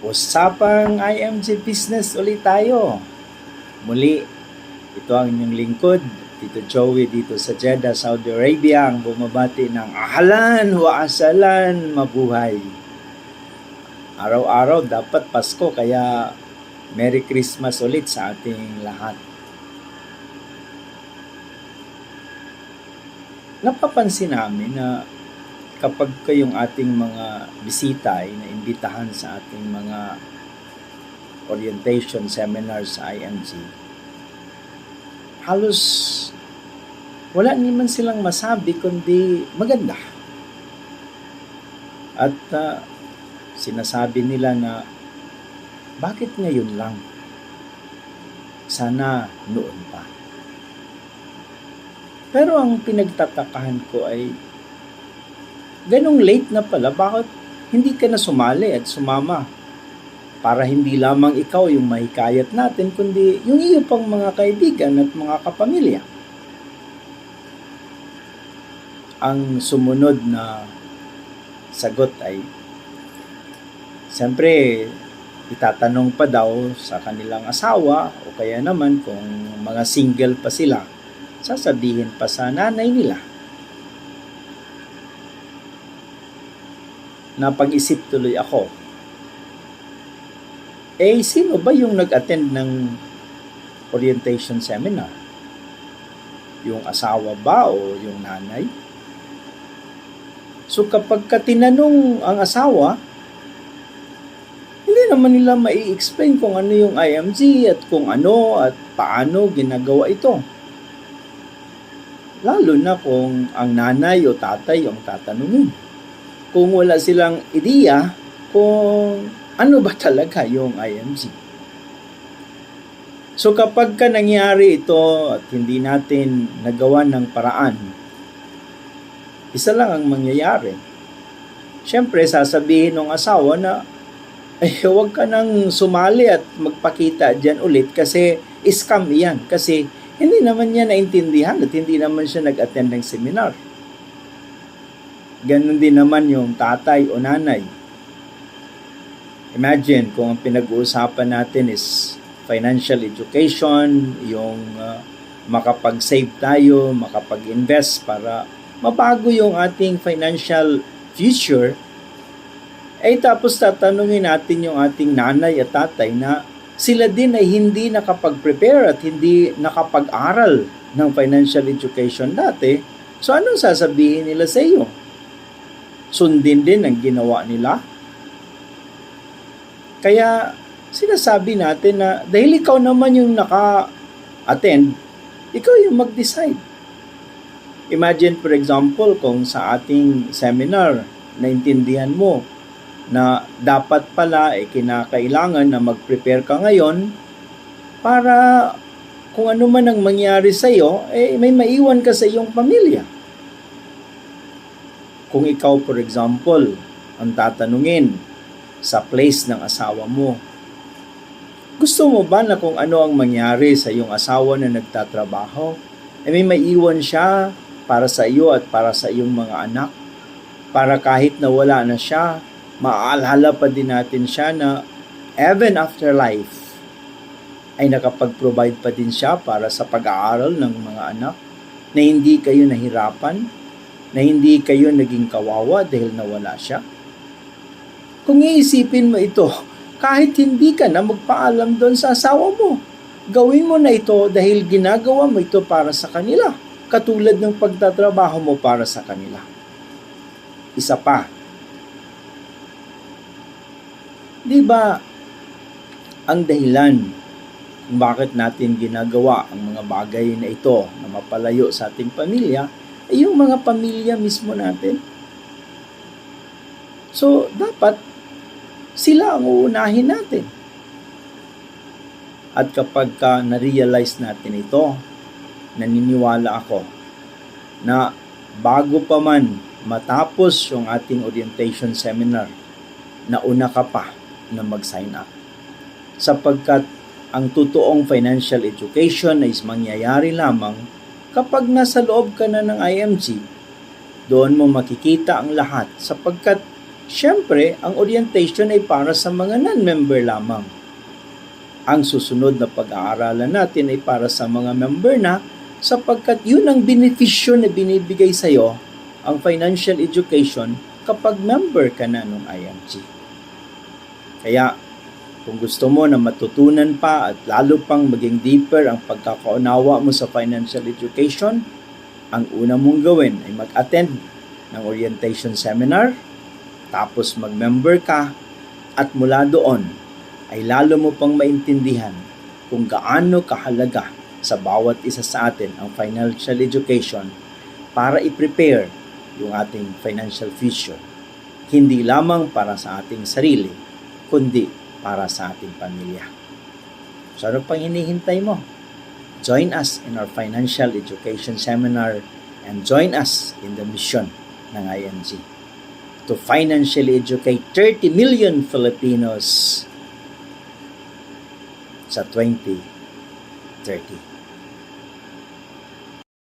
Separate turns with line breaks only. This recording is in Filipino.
Usapang IMG Business ulit tayo. Muli, ito ang inyong lingkod, Tito Joey dito sa Jeddah, Saudi Arabia, ang bumabati ng ahalan, waasalan, mabuhay. Araw-araw dapat Pasko, kaya Merry Christmas ulit sa ating lahat. Napapansin namin na kapag kayong ating mga bisita ay naimbitahan sa ating mga orientation seminars sa IMG, halos wala naman silang masabi kundi maganda. At ah, sinasabi nila na bakit ngayon lang? Sana noon pa. Pero ang pinagtatakahan ko ay ganong late na pala, bakit hindi ka na sumali at sumama? Para hindi lamang ikaw yung mahikayat natin, kundi yung iyo pang mga kaibigan at mga kapamilya. Ang sumunod na sagot ay, siyempre, itatanong pa daw sa kanilang asawa o kaya naman kung mga single pa sila, sasabihin pa sa nanay nila. Napag-isip tuloy ako. Eh, sino ba yung nag-attend ng orientation seminar? Yung asawa ba o yung nanay? So kapag ka tinanong ang asawa, hindi naman nila mai-explain kung ano yung IMG at kung ano at paano ginagawa ito. Lalo na kung ang nanay o tatay ang tatanungin. Kung wala silang ideya kung ano ba talaga yung IMG. So kapag ka nangyari ito at hindi natin nagawa ng paraan, isa lang ang mangyayari. Siyempre, sasabihin ng asawa na eh, huwag ka nang sumali at magpakita dyan ulit kasi scam yan. Kasi hindi naman niya naintindihan at hindi naman siya nag-attend ng seminar. Ganon din naman yung tatay o nanay. Imagine kung ang pinag-uusapan natin is financial education, yung uh, makapag-save tayo, makapag-invest para mabago yung ating financial future, ay tapos tatanungin natin yung ating nanay at tatay na sila din ay hindi nakapag-prepare at hindi nakapag-aral ng financial education dati. So anong sasabihin nila sa iyo? Sundin din ang ginawa nila? Kaya sinasabi natin na dahil ikaw naman yung naka-attend, ikaw yung mag-decide. Imagine for example kung sa ating seminar, naintindihan mo na dapat pala eh, kinakailangan na mag-prepare ka ngayon para kung ano man ang mangyari sa iyo, eh, may maiwan ka sa iyong pamilya. Kung ikaw, for example, ang tatanungin sa place ng asawa mo, gusto mo ba na kung ano ang mangyari sa iyong asawa na nagtatrabaho? Eh may maiwan siya para sa iyo at para sa iyong mga anak. Para kahit na wala na siya, maaalala pa din natin siya na even after life ay nakapag-provide pa din siya para sa pag-aaral ng mga anak na hindi kayo nahirapan, na hindi kayo naging kawawa dahil nawala siya. Kung iisipin mo ito, kahit hindi ka na magpaalam doon sa asawa mo, gawin mo na ito dahil ginagawa mo ito para sa kanila, katulad ng pagtatrabaho mo para sa kanila. Isa pa, Di ba ang dahilan kung bakit natin ginagawa ang mga bagay na ito na mapalayo sa ating pamilya yung mga pamilya mismo natin. So, dapat sila ang uunahin natin. At kapag ka na-realize natin ito, naniniwala ako na bago pa man matapos yung ating orientation seminar, nauna ka pa na mag-sign up. Sapagkat ang totoong financial education ay mangyayari lamang kapag nasa loob ka na ng IMG. Doon mo makikita ang lahat sapagkat Siyempre, ang orientation ay para sa mga non-member lamang. Ang susunod na pag-aaralan natin ay para sa mga member na sapagkat yun ang benepisyo na binibigay sa iyo ang financial education kapag member ka na ng IMG. Kaya, kung gusto mo na matutunan pa at lalo pang maging deeper ang pagkakaunawa mo sa financial education, ang una mong gawin ay mag-attend ng orientation seminar, tapos mag-member ka, at mula doon ay lalo mo pang maintindihan kung gaano kahalaga sa bawat isa sa atin ang financial education para i-prepare yung ating financial future. Hindi lamang para sa ating sarili, kundi para sa ating pamilya. So ano pang hinihintay mo? Join us in our financial education seminar and join us in the mission ng IMG to financially educate 30 million Filipinos sa 2030.